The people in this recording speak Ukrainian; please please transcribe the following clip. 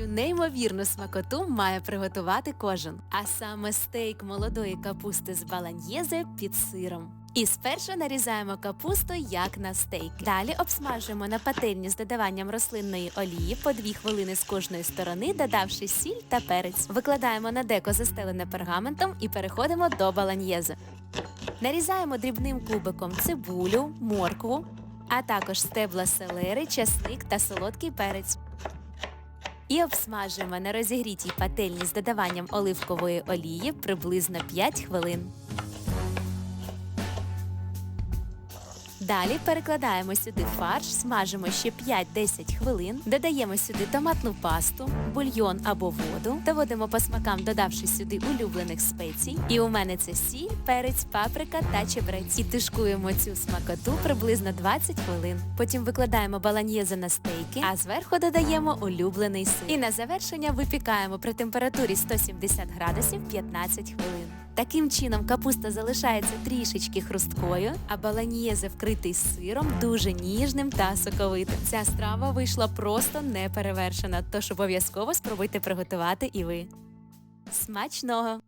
Цю неймовірну смакоту має приготувати кожен, а саме стейк молодої капусти з баланьєзе під сиром. І спершу нарізаємо капусту як на стейк. Далі обсмажуємо на пательні з додаванням рослинної олії по 2 хвилини з кожної сторони, додавши сіль та перець. Викладаємо на деко застелене пергаментом і переходимо до баланьєзе. Нарізаємо дрібним кубиком цибулю, моркву, а також стебла селери, часник та солодкий перець. І обсмажуємо на розігрітій пательні з додаванням оливкової олії приблизно 5 хвилин. Далі перекладаємо сюди фарш, смажимо ще 5-10 хвилин, додаємо сюди томатну пасту, бульйон або воду, доводимо по смакам, додавши сюди улюблених спецій. І у мене це сіль, перець, паприка та чебрець. І тушкуємо цю смакоту приблизно 20 хвилин. Потім викладаємо баланьєзе на стейки, а зверху додаємо улюблений сир. І на завершення випікаємо при температурі 170 градусів 15 хвилин. Таким чином капуста залишається трішечки хрусткою, а баланьєзе вкритий сиром дуже ніжним та соковитим. Ця страва вийшла просто неперевершена, тож обов'язково спробуйте приготувати і ви. Смачного!